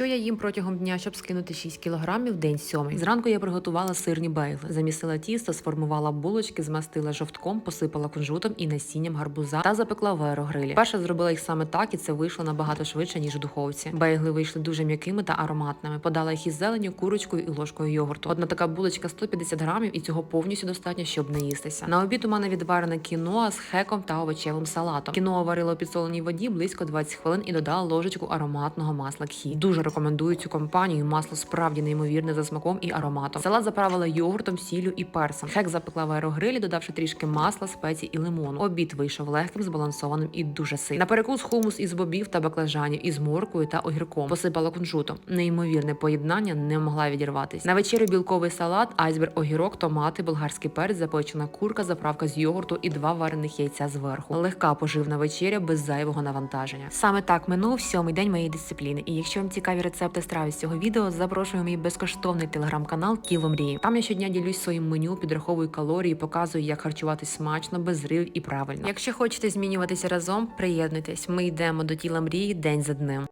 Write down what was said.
що я їм протягом дня, щоб скинути 6 кілограмів, день сьомий. Зранку я приготувала сирні бейгли, замісила тісто, сформувала булочки, змастила жовтком, посипала кунжутом і насінням гарбуза та запекла в аерогрилі. Перша зробила їх саме так, і це вийшло набагато швидше ніж у духовці. Бейгли вийшли дуже м'якими та ароматними. Подала їх із зеленю, курочкою і ложкою йогурту. Одна така булочка 150 грамів, і цього повністю достатньо, щоб не їстися. На обід у мене відварене кіноа з хеком та овочевим салатом. Кіноа варила у підсоленій воді близько 20 хвилин і додала ложечку ароматного масла кхі. Дуже рекомендую цю компанію. Масло справді неймовірне за смаком і ароматом. Салат заправила йогуртом, сіллю і персом. Хек запекла в аерогрилі, додавши трішки масла, спецій і лимону. Обід вийшов легким, збалансованим і дуже сильним. На перекус хумус із бобів та баклажанів із морквою та огірком. Посипала кунжутом. Неймовірне поєднання не могла відірватися. На вечерю білковий салат, айсберг, огірок, томати, болгарський перець, запечена курка, заправка з йогурту і два варених яйця зверху. Легка поживна вечеря без зайвого навантаження. Саме так минув сьомий день моєї дисципліни. І якщо вам цікаві рецепти страв із цього відео, запрошую мій безкоштовний телеграм-канал Тіло мрії. Там я щодня ділюсь своїм меню, підраховую калорії, показую, як харчуватись смачно, без зривів і правильно. Якщо хочете змінюватися разом, приєднуйтесь. Ми йдемо до тіла мрії день за днем.